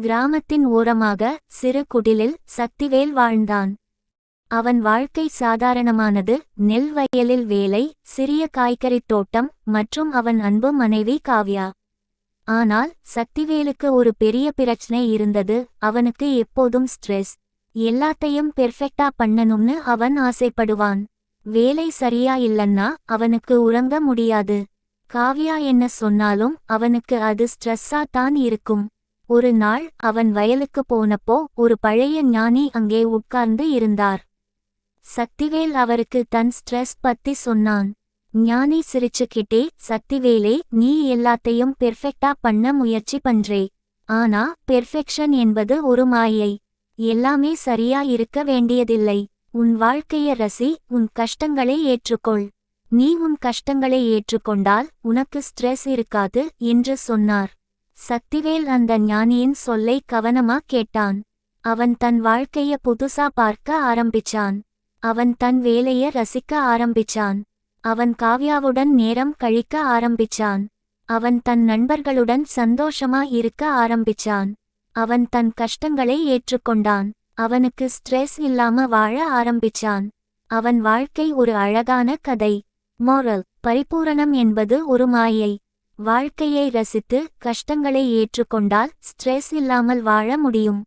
கிராமத்தின் ஓரமாக சிறு குடிலில் சக்திவேல் வாழ்ந்தான். அவன் வாழ்க்கை சாதாரணமானது நெல் வயலில் வேலை சிறிய காய்கறித் தோட்டம் மற்றும் அவன் அன்பு மனைவி காவ்யா. ஆனால் சக்திவேலுக்கு ஒரு பெரிய பிரச்சனை இருந்தது அவனுக்கு எப்போதும் ஸ்ட்ரெஸ் எல்லாத்தையும் பெர்ஃபெக்ட்டா பண்ணணும்னு அவன் ஆசைப்படுவான். வேலை சரியா இல்லன்னா அவனுக்கு உறங்க முடியாது. காவ்யா என்ன சொன்னாலும் அவனுக்கு அது ஸ்ட்ரெஸ்ஸா தான் இருக்கும். ஒரு நாள் அவன் வயலுக்கு போனப்போ ஒரு பழைய ஞானி அங்கே உட்கார்ந்து இருந்தார். சக்திவேல் அவருக்கு தன் ஸ்ட்ரெஸ் பத்தி சொன்னான். ஞானி சிரிச்சுக்கிட்டே சக்திவேலே நீ எல்லாத்தையும் பெர்ஃபெக்ட்டா பண்ண முயற்சி பண்றே. ஆனா பெர்ஃபெக்ஷன் என்பது ஒரு மாயை. எல்லாமே சரியா இருக்க வேண்டியதில்லை. உன் வாழ்க்கைய ரசி உன் கஷ்டங்களை ஏற்றுக்கொள். நீ உன் கஷ்டங்களை ஏற்றுக்கொண்டால் உனக்கு ஸ்ட்ரெஸ் இருக்காது என்று சொன்னார். சக்திவேல் அந்த ஞானியின் சொல்லை கவனமா கேட்டான். அவன் தன் வாழ்க்கைய புதுசா பார்க்க ஆரம்பிச்சான். அவன் தன் வேலைய ரசிக்க ஆரம்பிச்சான். அவன் காவ்யாவுடன் நேரம் கழிக்க ஆரம்பிச்சான். அவன் தன் நண்பர்களுடன் சந்தோஷமா இருக்க ஆரம்பிச்சான். அவன் தன் கஷ்டங்களை ஏற்றுக்கொண்டான். அவனுக்கு ஸ்ட்ரெஸ் இல்லாம வாழ ஆரம்பிச்சான். அவன் வாழ்க்கை ஒரு அழகான கதை. மோரல் பரிபூரணம் என்பது ஒரு மாயை. வாழ்க்கையை ரசித்து கஷ்டங்களை ஏற்றுக்கொண்டால் ஸ்ட்ரெஸ் இல்லாமல் வாழ முடியும்.